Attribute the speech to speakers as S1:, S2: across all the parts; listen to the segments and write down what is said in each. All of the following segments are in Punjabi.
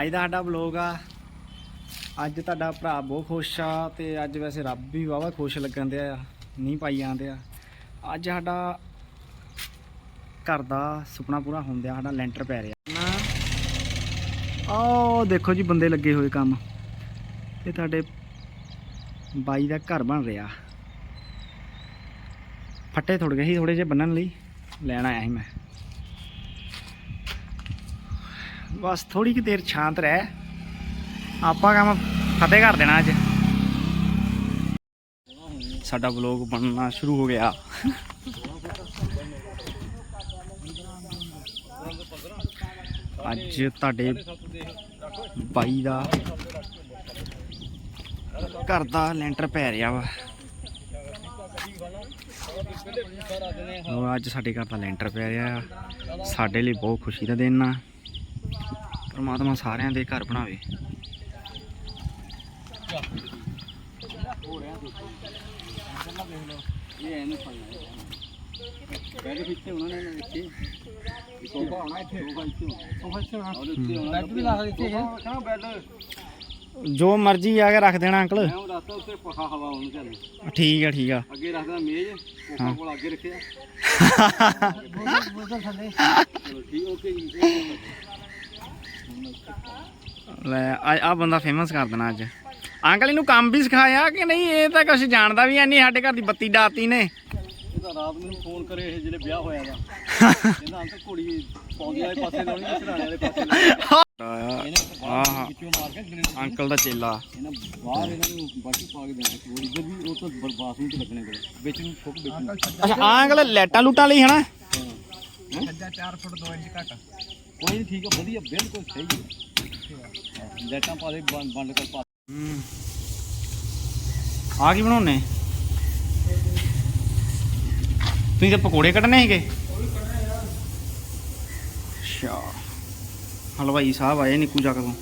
S1: ਅੱਜ ਦਾ ਸਾਡਾ ਵਲੌਗ ਆ। ਅੱਜ ਤੁਹਾਡਾ ਭਰਾ ਬਹੁਤ ਖੁਸ਼ ਆ ਤੇ ਅੱਜ ਵੈਸੇ ਰੱਬ ਵੀ ਵਾਵਾ ਖੁਸ਼ ਲੱਗਣ ਦਿਆ ਆ ਨਹੀਂ ਪਾਈ ਜਾਂਦੇ ਆ ਅੱਜ ਸਾਡਾ ਘਰ ਦਾ ਸੁਪਨਾ ਪੂਰਾ ਹੁੰਦਿਆ ਸਾਡਾ ਲੈਂਟਰ ਪੈ ਰਿਹਾ। ਆਹ, ਦੇਖੋ ਜੀ ਬੰਦੇ ਲੱਗੇ ਹੋਏ ਕੰਮ। ਇਹ ਤੁਹਾਡੇ ਬਾਈ ਦਾ ਘਰ ਬਣ ਰਿਹਾ। ਫੱਟੇ ਥੋੜ ਗਏ ਸੀ ਥੋੜੇ ਜਿਹੇ ਬੰਨਣ ਲਈ ਲੈਣ ਆਇਆ ਸੀ ਮੈਂ। ਬਸ ਥੋੜੀ ਕਿ ਦੇਰ ਸ਼ਾਂਤ ਰਹਿ। ਆਪਾਂ ਕੰਮ ਫਤਿਹ ਕਰ ਦੇਣਾ ਅੱਜ। ਸਾਡਾ ਵਲੌਗ ਬਣਨਾ ਸ਼ੁਰੂ ਹੋ ਗਿਆ। ਅੱਜ ਤੁਹਾਡੇ ਬਾਈ ਦਾ ਘਰ ਦਾ ਲੈਂਟਰ ਪੈ ਰਿਹਾ ਵਾ। ਅੱਜ ਸਾਡੇ ਘਰ ਦਾ ਲੈਂਟਰ ਪੈ ਰਿਹਾ। ਆ ਸਾਡੇ ਲਈ ਬਹੁਤ ਖੁਸ਼ੀ ਦਾ ਦਿਨ ਆ। ਪਰਮਾਤਮਾ ਸਾਰਿਆਂ ਦੇ ਘਰ ਬਣਾਵੇ।
S2: ਬੈੱਡ ਵੀ ਲਾ ਦਿੱਤੇ ਹੈ
S1: ਜੋ ਮਰਜ਼ੀ ਆ ਕੇ ਰੱਖ ਦੇਣਾ ਅੰਕਲ।
S2: ਮੈਂ ਦੱਸਦਾ ਉੱਤੇ ਪੱਖਾ ਹਵਾ ਉਹਨੂੰ ਚੱਲ।
S1: ਠੀਕ ਆ ਠੀਕ ਆ।
S2: ਅੱਗੇ ਰੱਖਦਾ ਮੇਜ਼। ਕੋਕਾ ਕੋਲ ਅੱਗੇ ਰੱਖਿਆ। ਬੋਤਲ ਥੱਲੇ। ਚਲੋ ਠੀਕ ਓਕੇ ਜੀ।
S1: ਲੈ ਆ ਆ ਬੰਦਾ ਫੇਮਸ ਕਰ ਦੇਣਾ ਅੱਜ। ਅੰਕਲ ਇਹਨੂੰ ਕੰਮ ਵੀ ਸਿਖਾਇਆ ਕਿ ਨਹੀਂ? ਇਹ ਤਾਂ ਕੁਝ ਜਾਣਦਾ ਵੀ ਨਹੀਂ ਸਾਡੇ ਘਰ ਦੀ ਬੱਤੀ ਡਾਤੀ ਨੇ।
S2: ਇਹ ਤਾਂ ਰਾਤ ਨੂੰ ਫੋਨ ਕਰੇ ਇਹ ਜਿਹੜੇ ਵਿਆਹ ਹੋਇਆ ਦਾ ਕਹਿੰਦਾ ਅੰਤ ਕੁੜੀ ਪੌਂਦੀ ਵਾਲੇ ਪਾਸੇ ਲਾਉਣੀ ਹੈ ਸਰਾਣੇ ਵਾਲੇ ਪਾਸੇ ਲਾਉਣੀ
S1: ਆਹ
S2: ਵਿੱਚੋਂ ਮਾਰ ਕੇ ਗ੍ਰੇਨੇਡ
S1: ਅੰਕਲ ਦਾ ਚੇਲਾ।
S2: ਇਹਨਾਂ ਬਾਹਰ ਇਹਨਾਂ ਨੂੰ ਬਾਕੀ ਪਾ ਕੇ ਦੇਣਾ ਉਹ ਇੱਧਰ ਵੀ ਉਹ ਤਾਂ ਬਰਬਾਦ ਨੂੰ ਤੇ ਲੱਗਣੇ ਕੋਲ। ਵਿੱਚ ਨੂੰ ਫੁੱਕ ਵਿੱਚ ਨੂੰ।
S1: ਅੱਛਾ ਆ ਅੰਕਲ ਲੈਟਾਂ ਲੂਟਾਂ ਲਈ ਹਨਾ?
S2: ਸੱਜਾ 4 ਫੁੱਟ 2 ਇੰਚ ਘੱਟ। ਕੋਈ ਨਹੀਂ ਠੀਕ ਆ ਵਧੀਆ ਬਿਲਕੁਲ ਸਹੀ ਹੈ ਲੈਟਾਂ ਪਾ ਦੇ ਬੰਦ ਬੰਦ ਕਰ ਪਾ
S1: ਹੂੰ। ਆ ਕੀ ਬਣਾਉਣੇ? ਤੁਸੀਂ ਤਾਂ ਪਕੌੜੇ ਕੱਢਣੇ ਸੀਗੇ? ਅੱਛਾ। ਹਲਵਾਈ ਸਾਹਿਬ ਆਏ ਨਿੱਕੂ ਚੱਕ ਤੋਂ।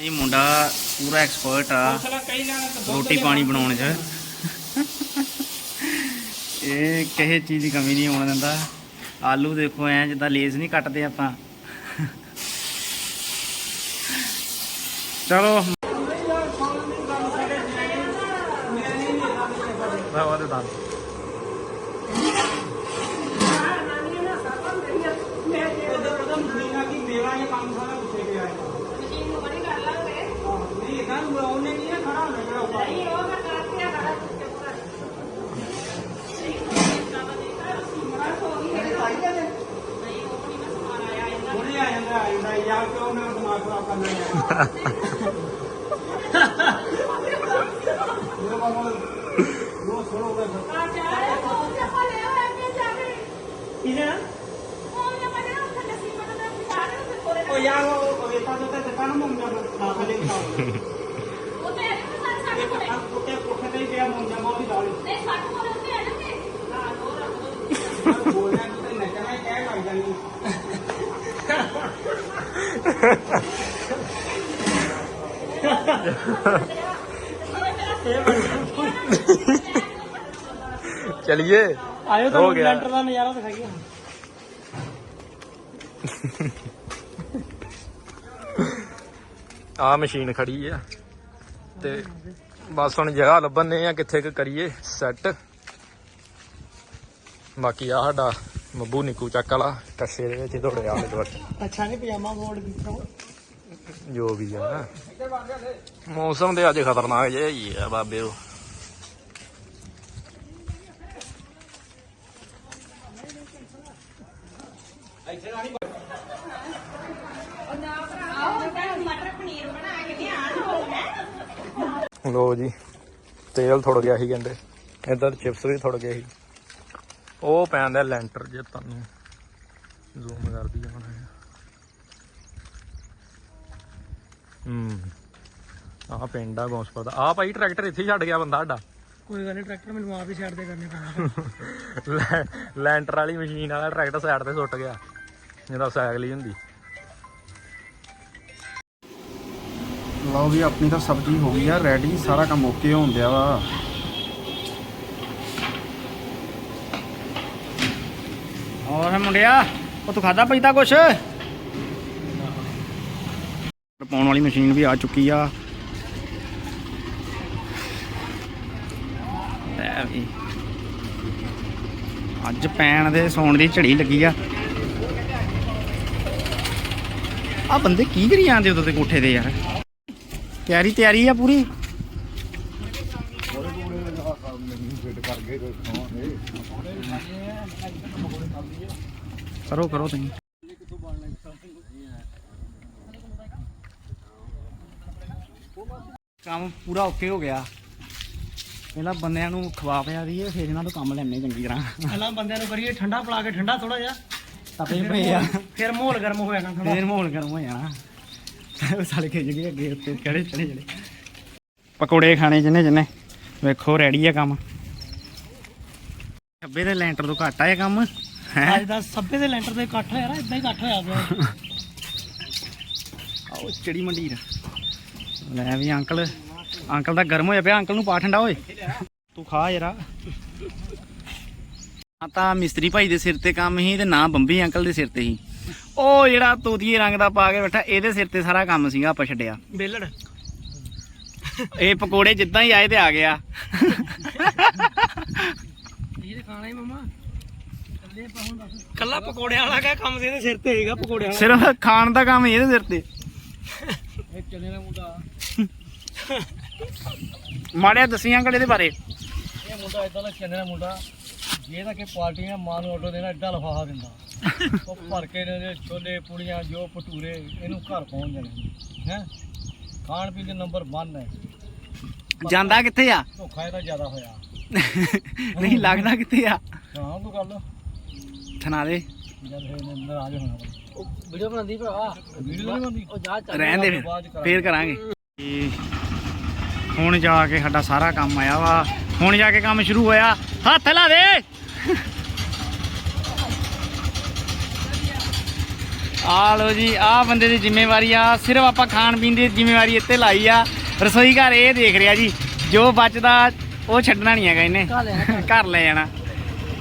S1: ਇਹ ਮੁੰਡਾ ਪੂਰਾ ਐਕਸਪਰਟ ਆ ਰੋਟੀ ਪਾਣੀ ਬਣਾਉਣ 'ਚ। ਇਹ ਕਿਸੇ ਚੀਜ਼ ਦੀ ਕਮੀ ਨਹੀਂ ਆਉਣ ਦਿੰਦਾ ਆਲੂ ਦੇਖੋ ਐ ਜਿੱਦਾਂ ਲੇਜ਼ ਨਹੀਂ ਕੱਟਦੇ ਆਪਾਂ ਚਲੋ ਬਾਵਾ ਦੇ ਦਾਨ ha
S3: ਚਲਿਏ
S1: ਆਇਓ
S3: ਹੋ
S1: ਤੁਹਾਨੂੰ
S3: ਗਿਆ।
S1: ਲੈਂਟਰ ਦਾ ਨਜ਼ਾਰਾ ਦਿਖਾਈਏ
S3: ਆ ਮਸ਼ੀਨ ਖੜੀ ਆ ਤੇ ਬਸ ਹੁਣ ਜਗ੍ਹਾ ਲੱਭਣੇ ਆ ਕਿੱਥੇ ਕੁ ਕਰੀਏ ਸੈੱਟ ਬਾਕੀ ਆ ਸਾਡਾ ਮੱਬੂ ਨਿੱਕੂ ਚੱਕ ਵਾਲਾ ਕੱਸੇ ਦੇ ਵਿੱਚ ਹੀ ਦੌੜਿਆ ਆਲੇ ਦੁਆਲੇ
S1: ਅੱਛਾ ਨਹੀਂ ਪਜਾਮਾ ਕੋਡ ਕੀਤਾ
S3: ਜੋ ਵੀ ਆ ਮੌਸਮ ਤੇ ਅੱਜ ਖਤਰਨਾਕ ਜਿਹਾ ਹੀ ਆ ਬਾਬੇ ਉਹ। ਲੋ ਜੀ, ਤੇਲ ਥੁੜ ਗਿਆ ਸੀ ਕਹਿੰਦੇ। ਇਧਰ ਚਿਪਸ ਵੀ ਥੁੜ ਗਏ ਸੀ। ਉਹ ਪੈਂਦਾ ਲੈਂਟਰ ਜੇ ਤੁਹਾਨੂੰ ਜ਼ੂਮ ਕਰਦੀ ਆ ਹੂੰ। ਆਹ ਪਿੰਡ ਆ ਗੌਂਸਪੁਰ ਦਾ। ਆ ਭਾਈ ਟਰੈਕਟਰ ਇੱਥੇ ਹੀ ਛੱਡ ਗਿਆ ਬੰਦਾ ਸਾਡਾ।
S1: ਕੋਈ ਗੱਲ ਨਹੀਂ ਟਰੈਕਟਰ ਮੈਨੂੰ ਆਪ ਹੀ ਛੱਡ ਦੇ ਕਰਨੇ ਪੈਣਾ
S3: ਲੈ- ਲੈਂਟਰ ਵਾਲੀ ਮਸ਼ੀਨ ਵਾਲਾ ਟਰੈਕਟਰ ਸਾਈਡ ਤੇ ਸੁੱਟ ਗਿਆ। ਜਿਹਦਾ ਸਾਈਕਲ ਹੀ ਹੁੰਦੀ।
S1: ਲਓ ਵੀ ਆਪਣੀ ਤਾਂ ਸਬਜ਼ੀ ਹੋ ਗਈ ਆ ਰੈਡੀ ਸਾਰਾ ਕੰਮ ਓਕੇ ਹੋਣ ਦਿਆ ਵਾ। ਹੋਰ ਮੁੰਡਿਆ ਉਹ ਤੂੰ ਖਾਦਾ ਪਈਤਾ ਕੁਛ? ਪਾਉਣ ਵਾਲੀ ਮਸ਼ੀਨ ਵੀ ਆ ਚੁੱਕੀ ਆ। ਲੈ ਵੀ। ਅੱਜ ਪੈਣ ਦੇ ਸੌਣ ਦੀ ਝੜੀ ਲੱਗੀ ਆ। ਆ ਬੰਦੇ ਕੀ ਕਰੀ ਜਾਂਦੇ ਉਦੋਂ ਤੇ ਕੋਠੇ ਤੇ ਯਾਰ? ਤਿਆਰੀ ਤਿਆਰੀ ਆ ਪੂਰੀ? ਕਰੋ ਕਰੋ ਤੁਸੀਂ। ਕੰਮ ਪੂਰਾ ਓਕੇ ਹੋ ਗਿਆ। ਪਹਿਲਾਂ ਬੰਦਿਆਂ ਨੂੰ ਖਵਾ ਪਿਆ ਦੀਏ ਫਿਰ ਇਹਨਾਂ ਤੋਂ ਕੰਮ ਲੈਣੇ ਚੰਗੀ ਤਰ੍ਹਾਂ।
S4: ਪਹਿਲਾਂ ਬੰਦਿਆਂ ਨੂੰ ਕਰੀਏ ਠੰਡਾ ਪਲਾ ਕੇ ਠੰਡਾ ਥੋੜਾ ਜਿਹਾ।
S1: ਤਪੇ ਪਏ ਆ।
S4: ਫਿਰ ਮਾਹੌਲ ਗਰਮ ਹੋ ਜਾਣਾ
S1: ਫੇਰ ਮਾਹੌਲ ਗਰਮ ਹੋ ਜਾਣਾ ਸਾਲੇ ਖਿੱਚ ਗਏ ਅੱਗੇ ਉੱਤੇ ਕਿਹੜੇ ਚੜੇ ਚੜੇ ਪਕੌੜੇ ਖਾਣੇ ਜਿੰਨੇ ਜਿੰਨੇ। ਵੇਖੋ ਰੈਡੀ ਆ ਕੰਮ। ਖੱਬੇ ਦੇ ਲੈਂਟਰ ਤੋਂ ਘੱਟ ਆ ਇਹ ਕੰਮ।
S4: ਅੱਜ ਦਾ ਸੱਬੇ ਦੇ ਲੈਂਟਰ ਤੇ ਇਕੱਠ ਹੋਇਆ ਨਾ ਇਦਾਂ ਹੀ ਇਕੱਠ ਹੋਇਆ ਪਿਆ।
S1: ਆਓ ਚਿੜੀ ਮੰਡੀਰ। ਲੈ ਵੀ ਅੰਕਲ ਅੰਕਲ ਦਾ ਗਰਮ ਹੋਇਆ ਪਿਆ ਅੰਕਲ ਨੂੰ ਪਾ ਠੰਡਾ ਓਏ। ਤੂੰ ਖਾ ਜਰਾ। ਆ ਤਾਂ ਮਿਸਤਰੀ ਭਾਈ ਦੇ ਸਿਰ ਤੇ ਕੰਮ ਸੀ ਤੇ ਨਾ ਬੰਬੀ ਅੰਕਲ ਦੇ ਸਿਰ ਤੇ ਸੀ। ਉਹ ਜਿਹੜਾ ਤੋਤੀਏ ਰੰਗ ਦਾ ਪਾ ਕੇ ਬੈਠਾ ਇਹਦੇ ਸਿਰ ਤੇ ਸਾਰਾ ਕੰਮ ਸੀਗਾ ਆਪਾਂ ਛੱਡਿਆ।
S4: ਬੇਲੜ।
S1: ਇਹ ਪਕੌੜੇ ਜਿੱਦਾਂ ਹੀ ਆਏ ਤੇ ਆ ਗਿਆ।
S4: ਇਹ ਖਾਣਾ ਹੀ ਮਮਾ। ਕੱਲਾ ਪਕੌੜਿਆਂ ਵਾਲਾ ਕੰਮ ਸੀ ਇਹਦੇ ਸਿਰ ਤੇ ਹੈਗਾ ਪਕੌੜਿਆਂ ਵਾਲਾ?
S1: ਸਿਰਫ ਖਾਣ ਦਾ ਕੰਮ ਹੀ ਇਹਦੇ ਸਿਰ ਤੇ।
S4: ਚਨੇ ਦਾ ਮੁੰਡਾ।
S1: ਮਾੜਿਆ ਦੱਸੀ ਅੰਕਲ ਇਹਦੇ ਬਾਰੇ।
S4: ਇਹ ਮੁੰਡਾ ਇਦਾਂ ਦਾ ਚੰਨੇ ਦਾ ਮੁੰਡਾ ਜੇ ਤਾਂ ਕਿ ਪਾਰਟੀ ਨੇ ਮਾਂ ਨੂੰ ਆਰਡਰ ਦੇਣਾ ਏਡਾ ਲਫਾਫਾ ਦਿੰਦਾ। ਉਹ ਭਰ ਕੇ ਇਹਦੇ ਛੋਲੇ ਪੂੜੀਆਂ ਜੋ ਭਟੂਰੇ ਇਹਨੂੰ ਘਰ ਪਹੁੰਚ ਜਾਣੇ ਹੈ? ਖਾਣ ਪੀਣ ਦੇ ਨੰਬਰ 1 ਹੈ
S1: ਜਾਂਦਾ ਕਿੱਥੇ ਆ?
S4: ਧੋਖਾ ਇਹਦਾ ਜ਼ਿਆਦਾ ਹੋਇਆ।
S1: ਨਹੀਂ ਲੱਗਦਾ ਕਿੱਥੇ ਆ?
S4: ਹਾਂ ਤੂੰ ਗੱਲ
S1: ਦੇ।
S4: ਜਦ ਇਹ ਨਾਰਾਜ਼ ਹੋਣਾ ਉਹ ਵੀਡੀਓ ਬਣਾਉਂਦੀ ਭਰਾ। ਵੀਡੀਓ ਨਹੀਂ ਬਣਾਉਂਦੀ ਉਹ ਜਾ
S1: ਰਹਿਣ ਦੇ ਫਿਰ। ਫੇਰ ਕਰਾਂਗੇ। ਹੁਣ ਜਾ ਕੇ ਸਾਡਾ ਸਾਰਾ ਕੰਮ ਆਇਆ ਵਾ। ਹੁਣ ਜਾ ਕੇ ਕੰਮ ਸ਼ੁਰੂ ਹੋਇਆ। ਹੱਥ ਲਾ ਦੇ। ਆ ਲੋ ਜੀ ਆ ਬੰਦੇ ਦੀ ਜ਼ਿੰਮੇਵਾਰੀ ਆ। ਸਿਰਫ ਆਪਾਂ ਖਾਣ ਪੀਣ ਦੀ ਜ਼ਿੰਮੇਵਾਰੀ ਇੱਥੇ ਲਾਈ ਆ। ਰਸੋਈ ਘਰ ਇਹ ਦੇਖ ਰਿਹਾ ਜੀ। ਜੋ ਬਚਦਾ ਉਹ ਛੱਡਣਾ ਨਹੀਂ ਹੈਗਾ ਇਹਨੇ। ਘਰ ਲੈ ਜਾਣਾ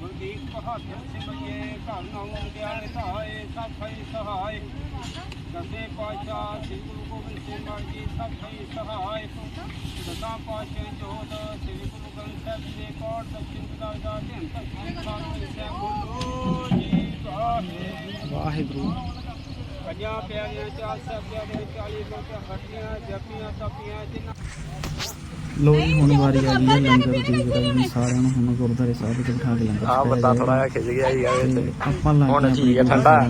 S5: ਗੁਰਦੀਪ ਬਹਾਦਰ ਸਿਮਈਏ ਘਰ ਨਾਉਂ ਸ੍ਰੀ ਗੁਰੂ ਗ੍ਰੰਥ ਸਾਹਿਬ ਦੇ ਕੋਟ ਦਕਸ਼ਿਨ ਕਦਾਰ ਦਾ ਚਾਰ ਸਾਹਿਬਜ਼ਾਦੇ 40 ਗੋਤੀਆਂ ਹੱਟੀਆਂ ਜਪੀਆਂ ਤਪੀਆਂ ਜਿਨ੍ਹਾਂ
S1: ਲੋ ਜੀ ਹੁਣ ਵਾਰੀ ਆ ਗਈ ਹੈ ਲੰਗਰ ਦੀ ਜਿਹੜਾ ਸਾਰਿਆਂ ਨੂੰ ਹੁਣ ਗੁਰਦਾਰੇ ਸਾਹਿਬ ਵਿੱਚ ਬਿਠਾ ਕੇ ਲੰਗਰ
S3: ਆ ਬੰਦਾ ਥੋੜਾ ਜਿਹਾ ਖਿੱਚ ਗਿਆ
S1: ਤੇ
S3: ਵਿੱਚ
S1: ਆਪਾਂ ਲਾ
S3: ਹੁਣ ਠੀਕ ਹੈ, ਠੰਡਾ। ਹੈ।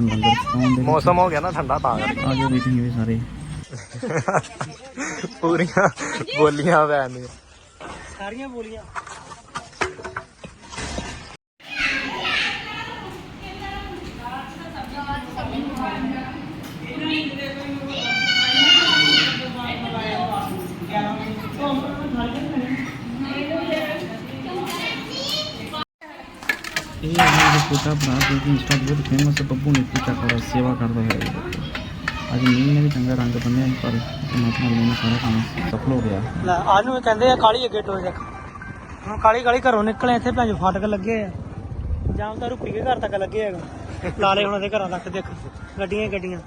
S3: ਮੌਸਮ ਹੋ ਗਿਆ ਨਾ ਠੰਡਾ ਤਾਂ ਕਰਕੇ।
S1: ਆ ਜਾਓ ਮੀਟਿੰਗ ਵੀ ਸਾਰੇ।
S3: ਪੂਰੀਆਂ ਬੋਲੀਆਂ। ਪੈਂਦੀਆਂ
S4: ਸਾਰੀਆਂ ਬੋਲੀਆਂ
S1: ਇਹ ਇਹਨਾਂ ਦਾ ਛੋਟਾ ਭਰਾ ਜੋ ਕਿ ਇੰਸਟਾ ਤੇ ਬਹੁਤ ਫੇਮਸ ਹੈ ਬੱਬੂ ਨੇ ਪੂਜਾ ਕਰ ਅੱਜ ਮੀਂਹ ਨੇ ਵੀ ਚੰਗਾ ਰੰਗ ਬੰਨਿਆ ਪਰ ਪਰਮਾਤਮਾ ਦੀ ਸਾਰਾ ਕੰਮ ਸਫਲ ਹੋ ਗਿਆ।
S4: ਲੈ ਆਹ ਨੂੰ ਕਹਿੰਦੇ ਆ ਕਾਲੀ ਅੱਗੇ ਟੋਏ ਦੇਖ ਹੁਣ ਕਾਲੀ ਕਾਲੀ ਘਰੋਂ ਨਿਕਲੇ, ਇੱਥੇ ਭੈਣ ਫਾਟਕ ਲੱਗੇ ਆ। ਜਾਮ ਤਾਂ ਰੁਪੀ ਕੇ ਘਰ ਤੱਕ ਲੱਗੇ ਹੈਗਾ। ਲਾਲੇ ਹੁਣ ਦੇ ਘਰਾਂ ਤੱਕ ਦੇਖ, ਗੱਡੀਆਂ ਗੱਡੀਆਂ।